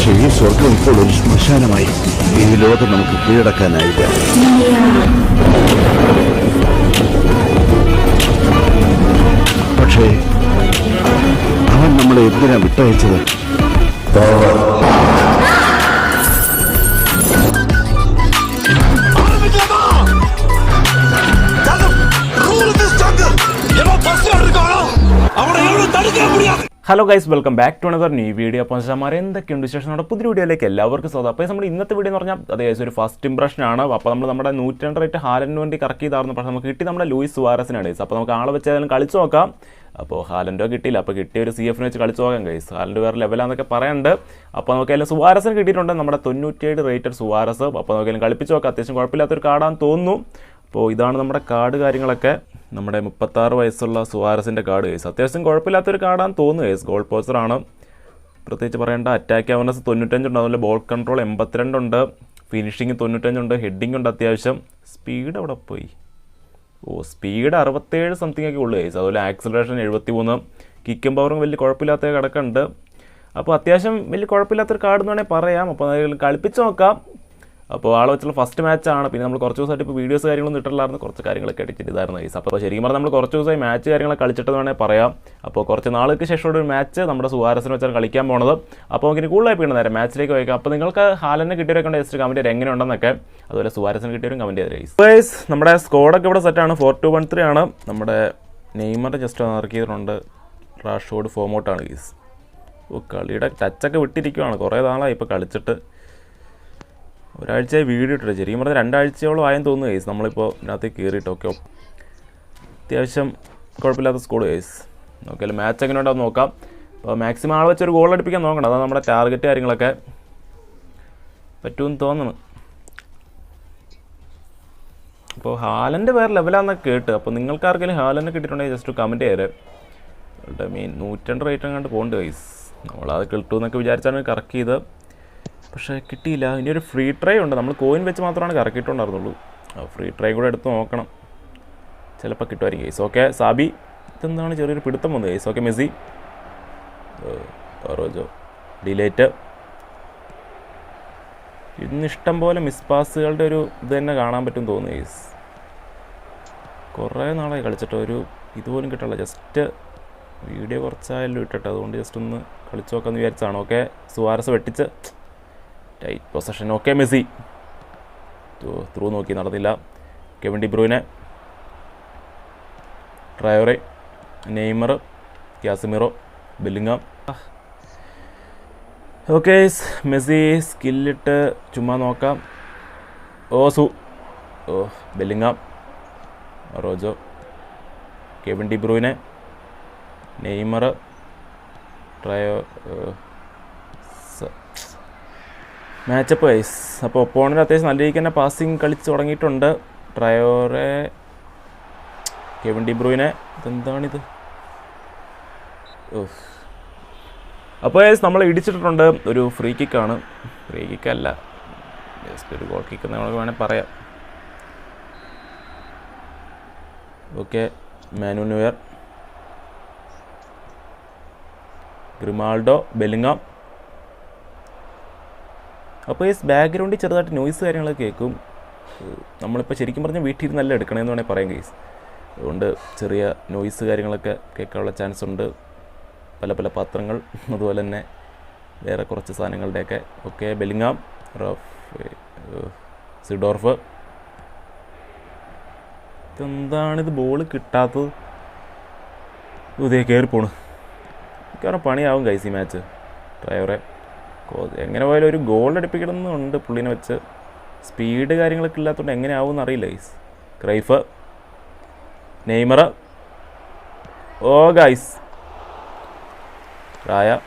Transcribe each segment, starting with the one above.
പക്ഷേ ഈ സ്വർഗം ഇപ്പോൾ ഒരു ശ്മശാനമായി. ഈ ലോകം നമുക്ക് കീഴടക്കാനായില്ല. പക്ഷേ അവൻ നമ്മളെ എന്തിനാ വിട്ടയച്ചത്? Hello guys welcome back to another new video അപ്പോൾ സാമാരെ എന്തൊക്കെയുണ്ട് വിശേഷം നമ്മുടെ പുതിയ വീഡിയോയിലേക്ക് എല്ലാവർക്കും സ്വാഗതം. അപ്പോൾ നമ്മൾ ഇന്നത്തെ വീഡിയോ എന്ന് പറഞ്ഞാൽ അതായത് ഒരു ഫസ്റ്റ് ഇംപ്രഷൻ ആണ്. അപ്പോൾ നമ്മൾ നമ്മുടെ നൂറ്റി രണ്ട് റേറ്റ് ഹാലന് വേണ്ടി കറക്റ്റ് ചെയ്തായിരുന്നു. പക്ഷേ നമുക്ക് കിട്ടി നമ്മുടെ ലൂയിസ് സുവാരസിനാണ് ഗൈസ് അപ്പോൾ നമുക്ക് ആളെ വെച്ച് ഏതായാലും കളിച്ച് നോക്കാം. അപ്പോൾ ഹാലൻഡോ കിട്ടിയില്ല. അപ്പോൾ കിട്ടിയ ഒരു സി എഫിനെ വെച്ച് കളിച്ച് നോക്കാം ഗൈസ് ഹാലൻഡ് വേറെ ലെവലാന്നൊക്കെ പറയുന്നുണ്ട് അപ്പോൾ നമുക്ക് അതിൽ സുവാരസിന് കിട്ടിയിട്ടുണ്ട് നമ്മുടെ തൊണ്ണൂറ്റിയേഴ് റേറ്റഡ് സുവാരസ്. അപ്പോൾ നമുക്ക് കളിപ്പിച്ച് നോക്കാം. അത്യാവശ്യം കുഴപ്പമില്ലാത്തൊരു കാർഡാന്ന് തോന്നുന്നു. അപ്പോൾ ഇതാണ് നമ്മുടെ കാർഡ് കാര്യങ്ങളൊക്കെ. നമ്മുടെ മുപ്പത്താറ് വയസ്സുള്ള സുവാരസിന്റെ കാർഡ് കേസ്. അത്യാവശ്യം കുഴപ്പമില്ലാത്തൊരു കാർഡാന്ന് തോന്നുന്നു കേസ്. ഗോൾ പോസ്റ്ററാണ്. പ്രത്യേകിച്ച് പറയേണ്ട അറ്റാക്ക് അവനസ് തൊണ്ണൂറ്റഞ്ചുണ്ട്. അതുപോലെ ബോൾ കൺട്രോൾ എൺപത്തിരണ്ടുണ്ട്. ഫിനിഷിങ് തൊണ്ണൂറ്റഞ്ചുണ്ട്. ഹെഡിങ് ഉണ്ട് അത്യാവശ്യം. സ്പീഡ് അവിടെ പോയി? ഓ സ്പീഡ് അറുപത്തേഴ് സംതിങ് ഒക്കെ ഉള്ളു കേസ്. അതുപോലെ ആക്സിലറേഷൻ എഴുപത്തി മൂന്ന് കിക്കും പവറും വലിയ കുഴപ്പമില്ലാത്ത കിടക്കുന്നുണ്ട് അപ്പോൾ അത്യാവശ്യം വലിയ കുഴപ്പമില്ലാത്തൊരു കാർഡ് എന്ന് വേണമെങ്കിൽ പറയാം അപ്പോൾ കളിപ്പിച്ച് നോക്കാം. അപ്പോൾ ആളെ വെച്ചുള്ള ഫസ്റ്റ് മാച്ചാണ് പിന്നെ നമ്മൾ കുറച്ച് ദിവസമായിട്ട് ഇപ്പോൾ വീഡിയോസ് കാര്യങ്ങളൊന്നും ഇട്ടില്ലായിരുന്നു കുറച്ച് കാര്യങ്ങളൊക്കെ എഡിറ്റ് ഇതായിരുന്നു ഗൈസ് അപ്പോൾ ശരിക്കും പറഞ്ഞാൽ നമ്മൾ കുറച്ച് ദിവസമായി മാച്ച് കാര്യങ്ങളൊക്കെ കളിച്ചിട്ട് വേണേൽ പറയാം. അപ്പോൾ കുറച്ച് നാളുകൾക്ക് ശേഷമുള്ള ഒരു മാച്ച് നമ്മുടെ സുഹാരസിനെ വെച്ചാൽ കളിക്കാൻ പോണത്. അപ്പോൾ നമുക്ക് കൂടുതലായി പിന്നെ നേരം മാച്ചിലേക്ക് പോയേക്കാം. അപ്പോൾ നിങ്ങൾക്ക് ഹാലനെ കിട്ടിയവരൊക്കെ ജസ്റ്റ് കമന്റ് ചെയ്ത് എങ്ങനെ ഉണ്ടെന്നൊക്കെ അതുപോലെ സുഹാരസിന് കിട്ടിയവരും കമന്റ് ചെയ്ത് ഗൈസ് ഗൈസ് നമ്മുടെ സ്കോഡൊക്കെ ഇവിടെ സെറ്റാണ് ഫോർ ടു വൺ ത്രീ ആണ്. നമ്മുടെ നെയ്മർ ജസ്റ്റ് ഇറക്കിയതുകൊണ്ട് റാഷോഡ് ഫോമൗട്ടാണ് ഈസ് ഓ കളിയുടെ ടച്ചൊക്കെ വിട്ടിരിക്കുവാണ്. കുറേ നാളായി ഇപ്പോൾ കളിച്ചിട്ട്. ഒരാഴ്ച വീഡിയോ ഇട്ടിട്ട് ശരിക്കും പറഞ്ഞാൽ രണ്ടാഴ്ചയോളം ആയെന്ന് തോന്നുന്നു കേസ് നമ്മളിപ്പോൾ ഇതിനകത്ത് കയറിയിട്ട് ഓക്കെ അത്യാവശ്യം കുഴപ്പമില്ലാത്ത സ്കോഡ് കേസ് അല്ല മാച്ച് എങ്ങനെ ഉണ്ടാവും നോക്കാം. അപ്പോൾ മാക്സിമം ആൾ വെച്ചൊരു ഗോൾ അടിപ്പിക്കാൻ നോക്കണം. അതാണ് നമ്മുടെ ടാർഗറ്റ് കാര്യങ്ങളൊക്കെ. പറ്റുമെന്ന് തോന്നുന്നു. അപ്പോൾ ഹാലന്റെ വേറെ ലെവലാണെന്നൊക്കെ കേട്ട്. അപ്പോൾ നിങ്ങൾക്ക് ആർക്കെങ്കിലും ഹാലന്റെ കിട്ടിയിട്ടുണ്ടെങ്കിൽ ജസ്റ്റ് കമന്റ് ചെയ്തേ മീൻ നൂറ്റണ്ട് റേറ്റ് അങ്ങാണ്ട് പോകേണ്ട വൈസ് നമ്മളത് കിട്ടുമെന്നൊക്കെ വിചാരിച്ചാണ് കറക്റ്റ് ചെയ്ത് പക്ഷേ കിട്ടിയില്ല. ഇനി ഒരു ഫ്രീ ട്രൈ ഉണ്ട്. നമ്മൾ കോയിൻ വെച്ച് മാത്രമാണ് കറക്കിയിട്ടുണ്ടായിരുന്നുള്ളൂ. ഫ്രീ ട്രൈ കൂടെ എടുത്ത് നോക്കണം. ചിലപ്പോൾ കിട്ടുമായിരിക്കും. ഐസ് ഓക്കെ സാബി ഇതെന്താണ് ചെറിയൊരു പിടുത്തം വന്നത്? Ice okay Messi. Rojo De Ligt. ഇന്ന് ഇഷ്ടം പോലെ മിസ് പാസുകളുടെ ഒരു ഇത് തന്നെ കാണാൻ പറ്റും തോന്നുന്നു ഗൈസ് കുറേ നാളായി കളിച്ചിട്ട് ഒരു ഇതുപോലും കിട്ടില്ല ജസ്റ്റ് വീഡിയോ കുറച്ചായാലും ഇട്ടിട്ട്. അതുകൊണ്ട് ജസ്റ്റ് ഒന്ന് കളിച്ചു നോക്കാമെന്ന് വിചാരിച്ചാണ് ഓക്കെ സുവാരസ് വെട്ടിച്ച്. Tight possession okay Messi. Through നോക്കി നടന്നില്ല. Kevin De Bruyne Traore Neymar Casemiro Bellingham okay Messi സ്കില്ലിട്ട് ചുമ്മാ നോക്കാം. ഓ സു ഓ Bellingham Rojo. Kevin De Bruyne Neymar trio matchup wise അപ്പോൾ ഒപ്പോണന്റ് അത്യാവശ്യം നല്ല രീതിക്ക് തന്നെ പാസിങ് കളിച്ച് തുടങ്ങിയിട്ടുണ്ട്. ട്രയോറെ കെവിൻ ഡി ബ്രൂവിനെ ഇതെന്താണിത്? ഓ അപ്പോൾ ഗൈസ് നമ്മൾ ഇടിച്ചിട്ടുണ്ട്. ഒരു ഫ്രീ കിക്കാണ് ഫ്രീ കിക്കല്ല ജസ്റ്റ് ഒരു ഗോൾ കിക്ക് എന്ന് നമുക്ക് വേണമെങ്കിൽ പറയാം. ഓക്കെ മാനു ഗ്രിമാൾഡോ ബെലിങ്ങാം അപ്പോൾ ഈ ബാക്ക്ഗ്രൗണ്ടിൽ ചെറുതായിട്ട് നോയ്സ് കാര്യങ്ങളൊക്കെ കേൾക്കും. നമ്മളിപ്പോൾ ശരിക്കും പറഞ്ഞാൽ വീട്ടിൽ ഇരുന്നല്ല എടുക്കണമെന്ന് വേണമെങ്കിൽ പറയാം കേസ് അതുകൊണ്ട് ചെറിയ നോയ്സ് കാര്യങ്ങളൊക്കെ കേൾക്കാനുള്ള ചാൻസ് ഉണ്ട്. പല പല പാത്രങ്ങൾ അതുപോലെ തന്നെ വേറെ കുറച്ച് സാധനങ്ങളുടെയൊക്കെ ഓക്കെ ബെലിങ്ങാം റഫ് സിഡോർഫ്. ഇതെന്താണിത് ബോൾ കിട്ടാത്തത്? ഇതേ കയറി പോണ്. മിക്കവാറും പണിയാവും കൈസി മാച്ച് ഡ്രൈവറെ എങ്ങനെ പോയാലും ഒരു ഗോൾ അടുപ്പിക്കണമെന്നുണ്ട് പുള്ളിനെ വെച്ച്. സ്പീഡ് കാര്യങ്ങളൊക്കെ ഇല്ലാത്തതുകൊണ്ട് എങ്ങനെ ആവും അറിയില്ല ഗൈസ് ക്രൈഫ് നെയ്മർ ഓ guys Raya.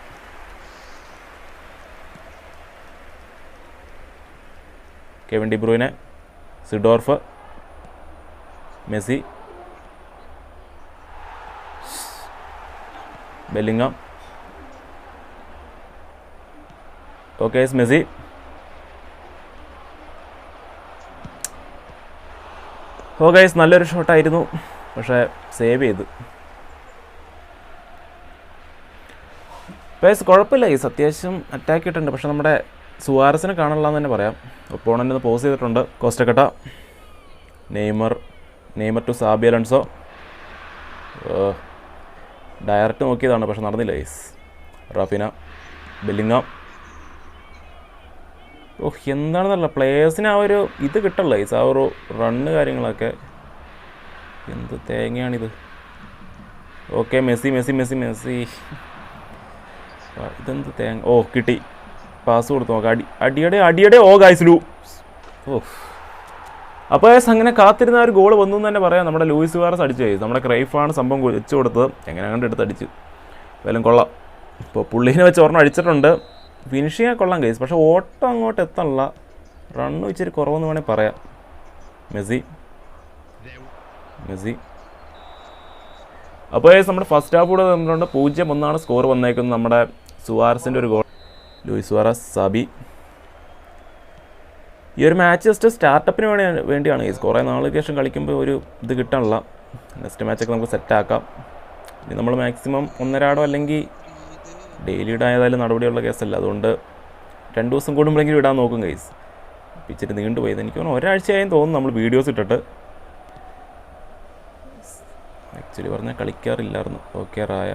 Kevin ഡിബ്രൂവിനെ Seedorf. Messi. Bellingham okay Messi ഓ ഗൈസ് നല്ലൊരു ഷോട്ടായിരുന്നു പക്ഷേ സേവ് ചെയ്തു. പേസ് കുഴപ്പമില്ല. ഗൈസ് അത്യാവശ്യം അറ്റാക്ക് ഇട്ടുണ്ട് പക്ഷെ നമ്മുടെ സുവാരസിനെ കാണില്ല എന്ന് തന്നെ പറയാം. ഒപ്പോണന്റ് പോസ് ചെയ്തിട്ടുണ്ട്. Costacurta. Neymar. Neymar to Xabi Alonso direct നോക്കിയതാണ്. പക്ഷെ നടന്നില്ല ഗൈസ് റാഫിന. ബെല്ലിങ്ങാം ഓഹ് എന്താണെന്നല്ല പ്ലേയേഴ്സിന് ആ ഒരു ഇത് കിട്ടല്ല? ഈ ആ ഒരു റണ്ണ് കാര്യങ്ങളൊക്കെ. എന്ത് തേങ്ങയാണിത്? Okay Messi Messi Messi Messi. ഇതെന്ത് തേങ്ങ? ഓ കിട്ടി. പാസ് കൊടുത്തു. നോക്കാം അടി അടിയടെ അടിയടെ. ഓ ഗായ്സ്ലു ഓ അപ്പോൾ അങ്ങനെ കാത്തിരുന്ന ഒരു ഗോൾ വന്നു എന്ന് തന്നെ പറയാം. നമ്മുടെ ലൂയിസ് വാറസ് അടിച്ചു. കഴിച്ചു നമ്മുടെ ക്രൈഫാണ് സംഭവം വെച്ച് കൊടുത്തത്. എങ്ങനെ കണ്ട് എടുത്ത് അടിച്ചു വല്ലതും കൊള്ളാം. ഇപ്പോൾ പുള്ളീനെ വെച്ച് ഒരെണ്ണം അടിച്ചിട്ടുണ്ട്. ഫിനിഷ് ചെയ്യാൻ കൊള്ളാം കേസ് പക്ഷേ ഓട്ടം അങ്ങോട്ട് എത്തണില്ല റണ്ണ് ഇച്ചിരി കുറവെന്ന് വേണേൽ പറയാം. മെസ്സി. മെസ്സി. അപ്പോൾ നമ്മുടെ ഫസ്റ്റ് ഹാഫ് കൂടെ തന്നിട്ടുണ്ട് പൂജ്യം ഒന്നാണ് സ്കോർ വന്നേക്കുന്നത് നമ്മുടെ സുവാറസിന്റെ ഒരു ഗോൾ ലൂയിസ് സുവാറസ് സബി. ഈ ഒരു മാച്ച് ജസ്റ്റ് സ്റ്റാർട്ടപ്പിന് വേണ്ടി വേണ്ടിയാണ് ഈ കുറേ നാളുകൾക്ക് ശേഷം കളിക്കുമ്പോൾ ഒരു ഇത് കിട്ടാനുള്ള. നെക്സ്റ്റ് മാച്ചൊക്കെ നമുക്ക് സെറ്റാക്കാം ഇനി നമ്മൾ മാക്സിമം ഒന്നരാടോ അല്ലെങ്കിൽ ഡെയിലി ഇടായതായാലും നടപടിയുള്ള കേസല്ല. അതുകൊണ്ട് രണ്ട് ദിവസം കൂടുമ്പോഴെങ്കിലും ഇടാൻ നോക്കും കൈസ് ഇച്ചിരി നീണ്ടുപോയത് എനിക്ക് തോന്നുന്നു ഒരാഴ്ചയായും തോന്നുന്നു നമ്മൾ വീഡിയോസ് ഇട്ടിട്ട്. ആക്ച്വലി പറഞ്ഞാൽ കളിക്കാറില്ലായിരുന്നു. ഓക്കെ റായ.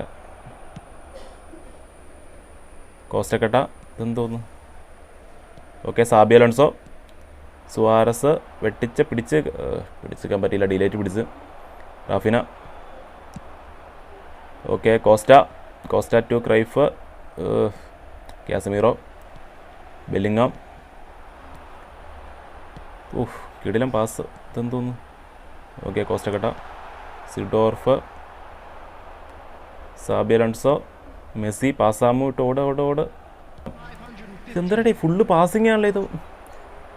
കോസ്റ്റക്കട്ട തോന്നുന്നു? Okay Xabi Alonso. സുവാരസ് വെട്ടിച്ച് പിടിച്ച് ഏഹ്, പിടിച്ചിക്കാൻ പറ്റിയില്ല. ഡിലേറ്റ് പിടിച്ച്. Raphinha. Okay Costa. Costa to Cruyff Casemiro Bellingham ഊഹ് കിടിലം pass ഇതെന്തോന്നു? Okay Costacurta Seedorf Xabi Alonso Messi പാസാമു ഇട്ട് ഓട് ഓട് ഓട്. ഇതെന്തരടേ ഫുള്ള് പാസിംഗ് ആണല്ലോ ഇത്.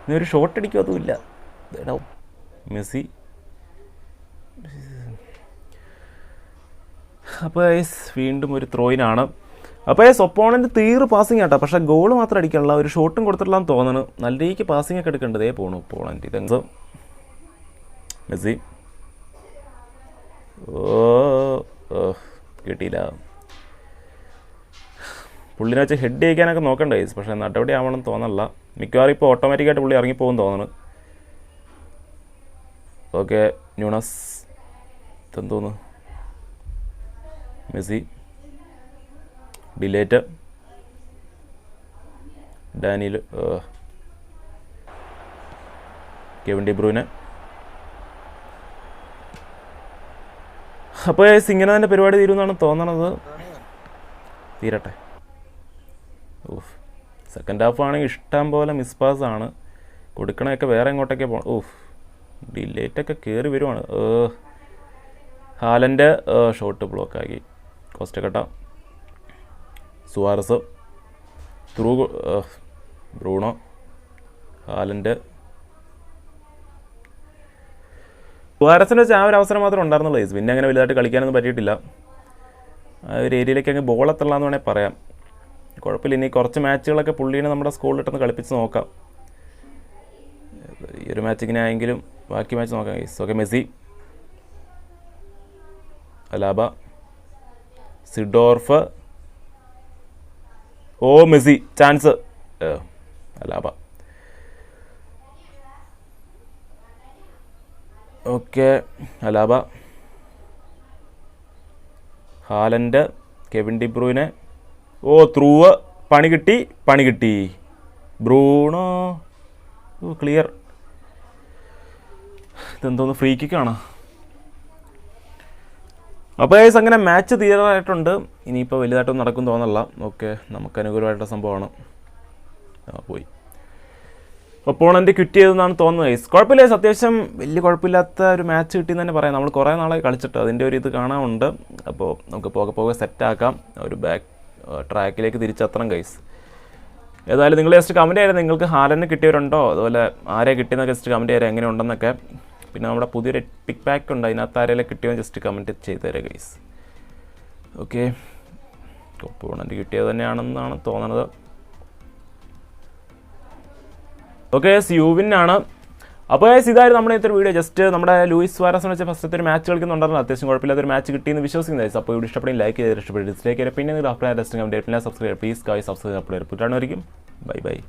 ഇനി ഒരു ഷോട്ട് അടിക്കും അതുമില്ല മെസ്സി അപ്പോൾ ഐസ് വീണ്ടും ഒരു ത്രോയിനാണ് അപ്പോൾ ഐസ് ഒപ്പോണന്റ് തീർ പാസിംഗ് ആട്ടോ. പക്ഷേ ഗോൾ മാത്രം അടിക്കാനുള്ള ഒരു ഷോട്ടും കൊടുത്തിട്ടില്ലാന്ന് തോന്നുന്നു നല്ല രീതിക്ക് പാസിംഗ് ഒക്കെ എടുക്കേണ്ടതേ പോണു ഒപ്പോണന്റ് ഇതെന്തോ? മെസ്സി. ഓ കിട്ടിയില്ല. പുള്ളിനെ വെച്ച് ഹെഡ് ചെയ്യിക്കാനൊക്കെ നോക്കണ്ട ഐസ് പക്ഷേ നടപടി ആവണം തോന്നല്ല. മിക്കവാറും ഇപ്പോൾ ഓട്ടോമാറ്റിക്കായിട്ട് പുള്ളി ഇറങ്ങിപ്പോകും തോന്നുന്നു ഓക്കെ ന്യൂണസ് ഇതെന്തോന്ന്? Messi De Ligt Daniel Kevin ഡിബ്രൂന് അപ്പോൾ ഇങ്ങനെ തന്നെ പരിപാടി തീരുമെന്നാണ് തോന്നണത്. തീരട്ടെ. ഊഫ് സെക്കൻഡ് ഹാഫ് ആണെങ്കിൽ ഇഷ്ടം പോലെ മിസ് പാസ് ആണ്. കൊടുക്കണതൊക്കെ വേറെ എങ്ങോട്ടൊക്കെ പോകണം ഊഫ് ഡിലേറ്റൊക്കെ കയറി വരുവാണ്. ഹാലന്റെ shot ബ്ലോക്കാക്കി Costacurta Suarez through Bruno Haaland. സുവാരസിന് വെച്ചാൽ ആ ഒരു അവസരം മാത്രമേ ഉണ്ടായിരുന്നുള്ളൂ ഈസ് പിന്നെ അങ്ങനെ വലുതായിട്ട് കളിക്കാനൊന്നും പറ്റിയിട്ടില്ല. ആ ഒരു ഏരിയയിലേക്ക് അങ്ങ് ബോൾ എത്തള്ളാന്ന് വേണേൽ പറയാം. കുഴപ്പമില്ല ഇനി കുറച്ച് മാച്ചുകളൊക്കെ പുള്ളീനെ നമ്മുടെ സ്കൂളിലിട്ടൊന്ന് കളിപ്പിച്ച് നോക്കാം. ഈ ഒരു മാച്ച് ഇങ്ങനെ ആയെങ്കിലും ബാക്കി മാച്ച് നോക്കാം ഈസ് ഓക്കെ മെസ്സി. അലാബ. സിഡോർഫ്. ഓ Messi chance. Alaba. Okay Alaba. Haaland Kevin ഡിബ്രൂവിനെ ഓ ത്രൂവ്. പണി കിട്ടി പണി കിട്ടി. ബ്രൂണോ? ക്ലിയർ. ഇതെന്തോന്ന് ഫ്രീ കിക്കാണോ? അപ്പോൾ ഗൈസ് അങ്ങനെ മാച്ച് തീരാറായിട്ടുണ്ട്. ഇനിയിപ്പോൾ വലുതായിട്ടൊന്നും നടക്കും തോന്നല്ല. ഓക്കെ നമുക്ക് അനുകൂലമായിട്ടുള്ള സംഭവമാണ്. പോയി. ഒപ്പോണന്റ് ക്വിറ്റ് ചെയ്തെന്നാണ് തോന്നുന്നത് ഗൈസ് കുഴപ്പമില്ല ഗൈസ് അത്യാവശ്യം വലിയ കുഴപ്പമില്ലാത്ത ഒരു മാച്ച് കിട്ടിയെന്ന് തന്നെ പറയാം. നമ്മൾ കുറേ നാളായി കളിച്ചിട്ട് അതിന്റെ ഒരു ഇത് കാണാനുണ്ട്. അപ്പോൾ നമുക്ക് പോകെ പോകെ സെറ്റാക്കാം ഒരു ബാക്ക് ട്രാക്കിലേക്ക് തിരിച്ചെത്തണം ഗൈസ് ഏതായാലും നിങ്ങൾ ജസ്റ്റ് കമന്റ് ചെയ്യാൻ നിങ്ങൾക്ക് ഹാലന് കിട്ടിയവരുണ്ടോ? അതുപോലെ ആരെ കിട്ടിയെന്നൊക്കെ ജസ്റ്റ് കമന്റ് ചെയ്യാൻ എങ്ങനെ ഉണ്ടെന്നൊക്കെ പിന്നെ നമ്മുടെ പുതിയൊരു പിക് പാക്ക് ഉണ്ട് അതിനകത്ത് ആരെല്ലാം കിട്ടിയോ ജസ്റ്റ് കമന്റ് ചെയ്ത് തരാം ഗൈസ് ഓക്കെ ഒപ്പോണന്റ് കിട്ടിയത് തന്നെയാണെന്നാണ് തോന്നുന്നത് ഓക്കെ ആണ്. അപ്പോൾ ഇതായിരുന്നു നമ്മുടെ ഇത്തരം വീഡിയോ ജസ്റ്റ് നമ്മുടെ ലൂയിസ് വാരസിനെ വെച്ച ഫസ്റ്റ് ഒരു മാച്ച് കളിക്കുന്നുണ്ടായിരുന്നു. അത്യാവശ്യം കുഴപ്പമില്ലാത്ത ഒരു മാച്ച് കിട്ടിയെന്ന് വിശ്വസിക്കുന്നത് അപ്പോൾ ഇവിടെ ഇഷ്ടപ്പെടും ലൈക്ക് ചെയ്ത് ഇഷ്ടപ്പെടും ഡിസ്ലൈക്ക് പിന്നെ നിങ്ങൾ അപ്ലൈ ടെസ്റ്റ് കമന്റ് പിന്നെ സബ്സ്ക്രൈബ് പ്ലീസ് കായ് സബ്സ്ക്രൈബ് അപ്ലോഡ് പുറ്റാണ് ബൈ ബൈ